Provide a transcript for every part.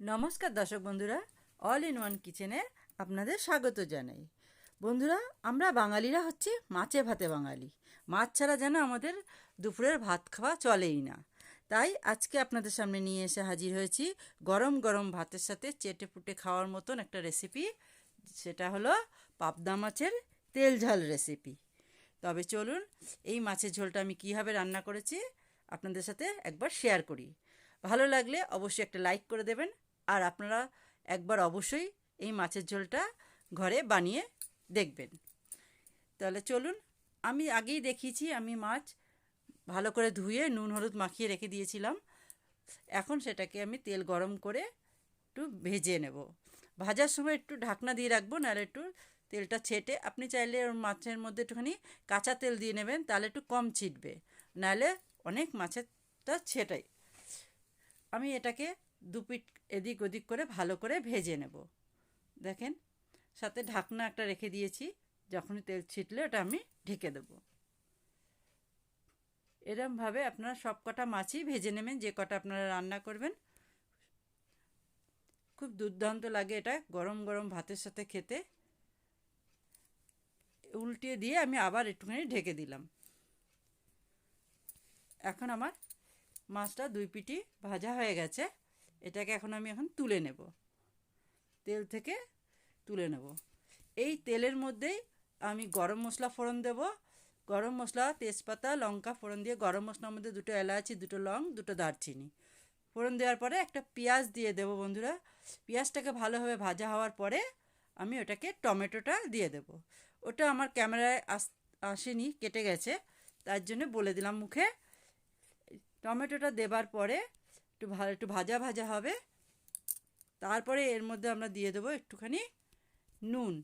নমস্কার দর্শক বন্ধুরা অল ইন ওয়ান কিচেনে আপনাদের স্বাগত জানাই। বন্ধুরা, আমরা বাঙালিরা হচ্ছে মাছে ভাতে বাঙালি। মাছ ছাড়া যেন আমাদের দুপুরের ভাত খাওয়া চলেই না। তাই আজকে আপনাদের সামনে নিয়ে এসে হাজির হয়েছি গরম গরম ভাতের সাথে চেটে পুটে খাওয়ার মতন একটা রেসিপি সেটা হলো পাবদা মাছের তেল ঝাল রেসিপি তবে চলুন, এই মাছের ঝোলটা আমি কীভাবে রান্না করেছি আপনাদের সাথে একবার শেয়ার করি। ভালো লাগলে অবশ্যই একটা লাইক করে দেবেন আর আপনারা একবার অবশ্যই এই মাছের ঝোলটা ঘরে বানিয়ে দেখবেন। তাহলে চলুন, আমি আগেই দেখিয়েছি, আমি মাছ ভালো করে ধুয়ে নুন, হলুদ মাখিয়ে রেখে দিয়েছিলাম। এখন সেটাকে আমি তেল গরম করে একটু ভেজে নেব। ভাজার সময় একটু ঢাকনা দিয়ে রাখব, নাহলে একটু তেলটা ছেটে, আপনি চাইলে মাছের মধ্যে একটুখানি কাঁচা তেল দিয়ে নেবেন, তাহলে একটু কম ছিটবে। নাহলে অনেক মাছেরটা ছেটাই আমি এটাকে দু পিট এদিক ওদিক করে ভালো করে ভেজে নেব। দেখেন, সাথে ঢাকনা একটা রেখে দিয়েছি, যখনই তেল ছিটলে ওটা আমি ঢেকে দেবো। এরমভাবে আপনারা সব কটা মাছই ভেজে নেবেন, যে কটা আপনারা রান্না করবেন। খুব দুর্দান্ত লাগে এটা গরম গরম ভাতের সাথে খেতে। উল্টিয়ে দিয়ে আমি আবার একটুখানি ঢেকে দিলাম। এখন আমার মাছটা দুই পিটি ভাজা হয়ে গেছে। এটাকে এখন আমি এখন তুলে নেব। তেল থেকে তুলে নেব। এই তেলের মধ্যেই আমি গরম মশলা ফোড়ন দেব। গরম মশলা, তেজপাতা, লঙ্কা ফোড়ন দিয়ে গরম মশলার মধ্যে দুটো এলাচি দুটো লং, দুটো দারচিনি। ফোড়ন দেওয়ার পরে একটা পেঁয়াজ দিয়ে দেবো বন্ধুরা। পেঁয়াজটাকে ভালোভাবে ভাজা হওয়ার পরে আমি ওটাকে টমেটোটা দিয়ে দেব। ওটা আমার ক্যামেরায় আস, আসেনি, কেটে গেছে। তার জন্য বলে দিলাম মুখে। টমেটোটা দেবার পরে একটু একটু ভাজা ভাজা হবে। তারপরে এর মধ্যে আমরা দিয়ে দেবো একটুখানি নুন।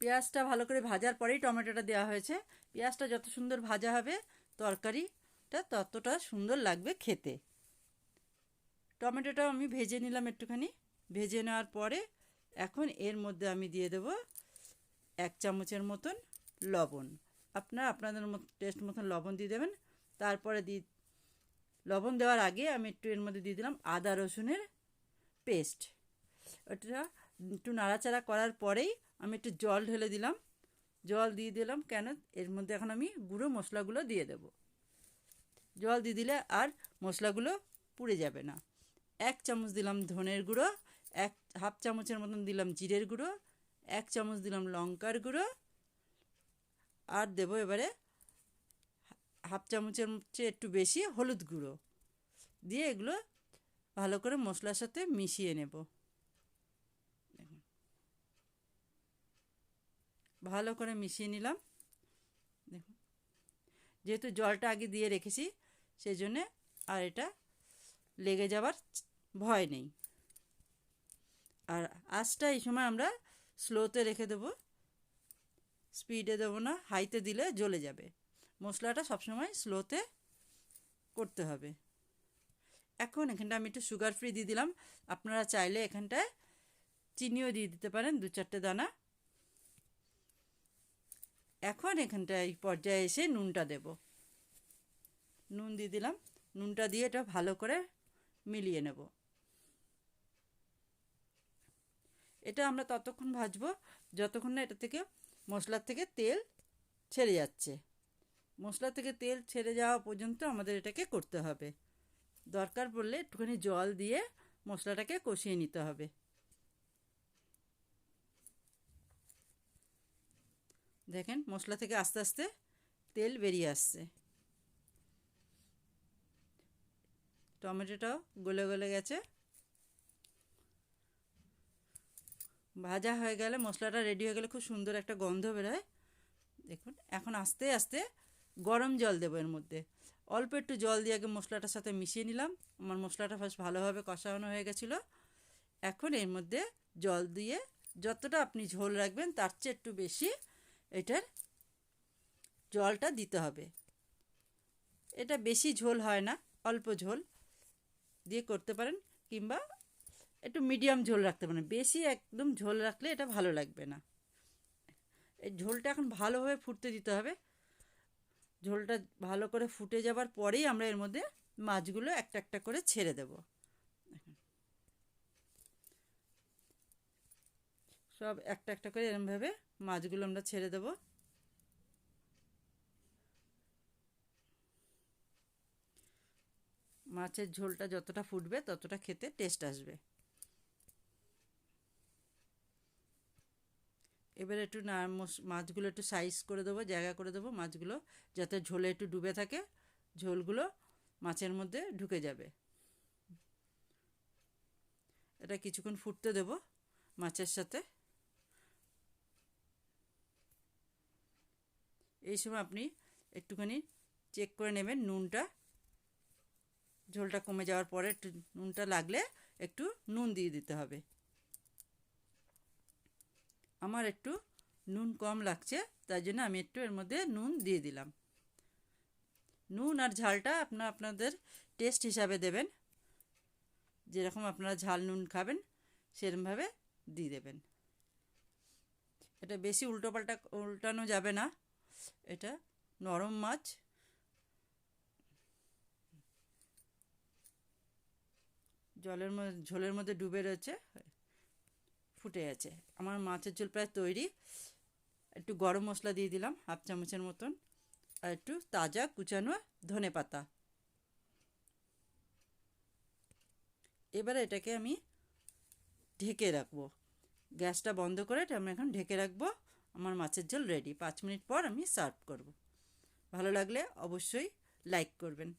পেঁয়াজটা ভালো করে ভাজার পরেই টমেটোটা দেওয়া হয়েছে। পেঁয়াজটা যত সুন্দর ভাজা হবে, তরকারিটা ততটা সুন্দর লাগবে খেতে। টমেটোটাও আমি ভেজে নিলাম একটুখানি। ভেজে নেওয়ার পরে এখন এর মধ্যে আমি দিয়ে দেব এক চামচের মতন লবণ। আপনারা আপনাদের টেস্ট মতন লবণ দিয়ে দেবেন। তারপরে দি লবণ দেওয়ার আগে আমি একটু এর মধ্যে দিয়ে দিলাম আদা রসুনের পেস্ট। ওটা একটু নাড়াচাড়া করার পরেই আমি একটু জল ঢেলে দিলাম। জল দিয়ে দিলাম কেন? এর মধ্যে এখন আমি গুঁড়ো মশলাগুলো দিয়ে দেব। জল দিয়ে দিলে আর মশলাগুলো পুড়ে যাবে না। এক চামচ দিলাম ধনের গুঁড়ো, এক, হাফ চামচের মতন দিলাম জিরের গুঁড়ো, এক চামচ দিলাম লঙ্কার গুঁড়ো। আর দেবো এবারে হাফ চামচের চেয়ে একটু বেশি হলুদ গুঁড়ো দিয়ে এগুলো ভালো করে মশলার সাথে মিশিয়ে নেব। ভালো করে মিশিয়ে নিলাম। দেখুন। যেহেতু জলটা আগে দিয়ে রেখেছি, সেই জন্যে আর এটা লেগে যাবার ভয় নেই। আর আঁচটা এই সময় আমরা স্লোতে রেখে দেবো। স্পিডে দেবো না হাইতে দিলে জ্বলে যাবে। মশলাটা সবসময় স্লোতে করতে হবে। এখন এখানটা আমি একটু সুগার ফ্রি দিয়ে দিলাম। আপনারা চাইলে এখানটায় চিনিও দিয়ে দিতে পারেন, দু চারটে দানা। এখন এখানটায় এই পর্যায়ে এসে নুনটা দেব। নুন দিয়ে দিলাম। নুনটা দিয়ে এটা ভালো করে মিলিয়ে নেব। এটা আমরা ততক্ষণ ভাজবো, যতক্ষণ না এটা থেকে মশলার থেকে তেল ছেড়ে যাচ্ছে। মশলা থেকে তেল ছেড়ে যাওয়া পর্যন্ত আমাদের এটাকে করতে হবে। দরকার পড়লে একটুখানি জল দিয়ে মশলাটাকে কষিয়ে নিতে হবে। দেখেন, মশলা থেকে আস্তে আস্তে তেল বেরিয়ে আসছে। টমেটোটাও গলে গলে গেছে। ভাজা হয়ে গেলে মশলাটা রেডি হয়ে গেলে খুব সুন্দর একটা গন্ধ বেরোয়। দেখুন, এখন আস্তে আস্তে গরম জল দেবো এর মধ্যে। অল্প একটু জল দিয়ে আগে মশলাটার সাথে মিশিয়ে নিলাম। আমার মশলাটা ফার্স্ট ভালোভাবে কষানো হয়ে গেছিল। এখন এর মধ্যে জল দিয়ে যতটা আপনি ঝোল রাখবেন, তার চেয়ে একটু বেশি এটার জলটা দিতে হবে। এটা বেশি ঝোল হয় না, অল্প ঝোল দিয়ে করতে পারেন কিংবা একটু মিডিয়াম ঝোল রাখতে পারেন। বেশি একদম ঝোল রাখলে এটা ভালো লাগবে না। এই ঝোলটা এখন ভালোভাবে ফুটতে দিতে হবে। ঝোলটা ভালো করে ফুটে যাবার পরেই আমরা এর মধ্যে মাছগুলো একটা একটা করে ছেড়ে দেব। সব একটা একটা করে এরমভাবে মাছগুলো আমরা ছেড়ে দেব। মাছের ঝোলটা যতটা ফুটবে ততটা খেতে টেস্ট আসবে। এবার একটু না মাছগুলো একটু সাইজ করে দেবো, জায়গা করে দেবো, মাছগুলো যাতে ঝোলে একটু ডুবে থাকে, ঝোলগুলো মাছের মধ্যে ঢুকে যাবে। এটা কিছুক্ষণ ফুটতে দেবো মাছের সাথে। এই সময় আপনি একটুখানি চেক করে নেবেন নুনটা। ঝোলটা কমে যাওয়ার পরে একটু নুনটা লাগলে একটু নুন দিয়ে দিতে হবে। আমার একটু নুন কম লাগছে, তাই জন্য আমি একটু এর মধ্যে নুন দিয়ে দিলাম। নুন আর ঝালটা আপনার আপনাদের টেস্ট হিসাবে দেবেন। যেরকম আপনারা ঝাল নুন খাবেন সেরকমভাবে দিয়ে দেবেন। এটা বেশি উল্টো পাল্টা, উল্টানো যাবে না। এটা নরম মাছ। জলের মধ্যে, ঝোলের মধ্যে ডুবে রয়েছে। ফুটে আছে আমার মাছের ঝোল প্রায় তৈরি। একটু গরম মশলা দিয়ে দিলাম, হাফ চামচের মতন। আর একটু তাজা কুচানো ধনে পাতা। এবারে এটাকে আমি ঢেকে রাখব। গ্যাসটা বন্ধ করে এটা আমি এখন ঢেকে রাখব। আমার মাছের ঝোল রেডি পাঁচ মিনিট পর আমি সার্ভ করব। ভালো লাগলে অবশ্যই লাইক করবেন।